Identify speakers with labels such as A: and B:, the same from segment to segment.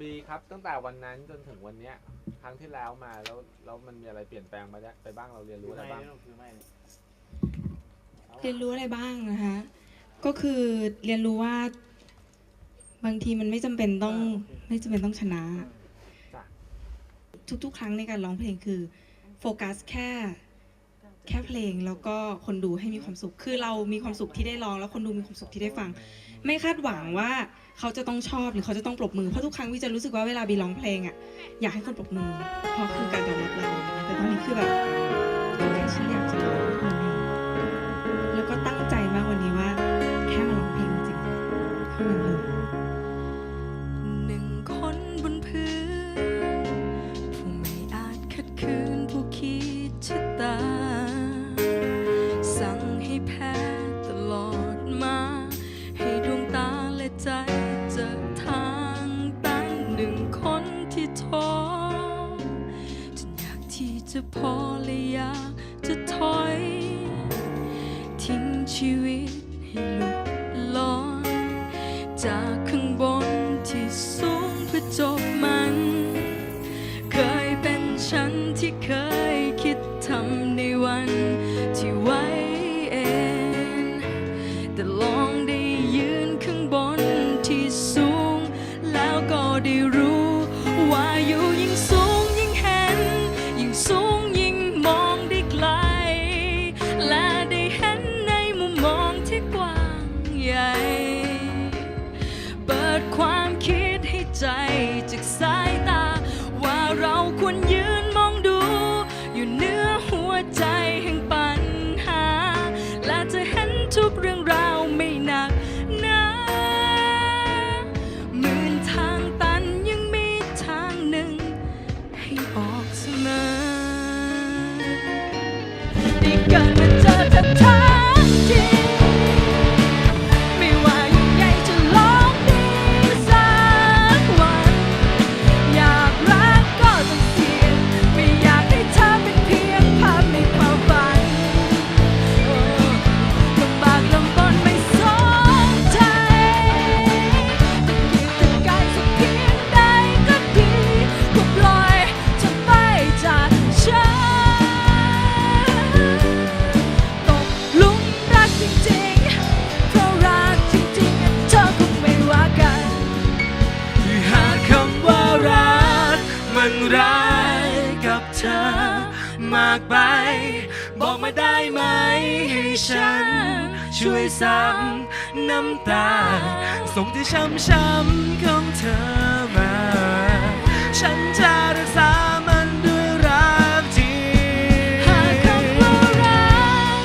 A: บีครับตั้งแต่วันนั้นจนถึงวันเนี้ย ครั้งที่แล้วมาแล้วแล้วมันมีอะไรเปลี่ยนแปลงไปได้ไปบ้างเราเรียนรู้อะไรบ้าง
B: เรียนรู้อะไรบ้างนะคะ ก็คือเรียนรู้ว่า บางทีมันไม่จำเป็นต้องไม่จำเป็นต้องชนะ
A: จ้ะ
B: ทุกๆ ครั้งในการร้องเพลงคือโฟกัสแค่ แค่เพลงแล้วก็คนดูให้มีความสุข คือเรามีความสุขที่ได้ร้อง แล้วคนดูมีความสุขที่ได้ฟัง ไม่คาดหวังว่าเขาจะต้องชอบหรือเขาจะต้องปรบมือ เพราะทุกครั้งวิจะรู้สึกว่าเวลาบีร้องเพลงอะอยากให้คนปรบมือ เพราะคือการยอมรับเรา แต่ตอนนี้คือแบบแค่ฉันอยาก ท้
C: อจนอยากที่จะพอและอยากจะถอย ทิ้งชีวิตให้หลุดลอยจากข้างบนที่สูงเพื่อจบมัน เคยเป็นฉันที่เคยคิดทำในวันที่ไว้เองแต่ลองได้ยืนข้างบนที่สูง แล้วก็ได้รู้ ได้เกิดมาเจอเธอ
D: มันร้ายกับเธอ มากไป บอกมาได้ไหมให้ฉัน ช่วยซ้ำน้ำตา ส่งที่ช้ำๆของเธอมา ฉันจะรักษามันด้วยรักจริง
C: หากคำว่ารั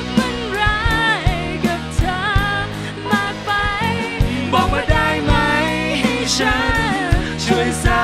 C: กมันร้ายกับเธอ มากไป
D: บอกมาได้ไหมให้ฉัน ช่วยซ้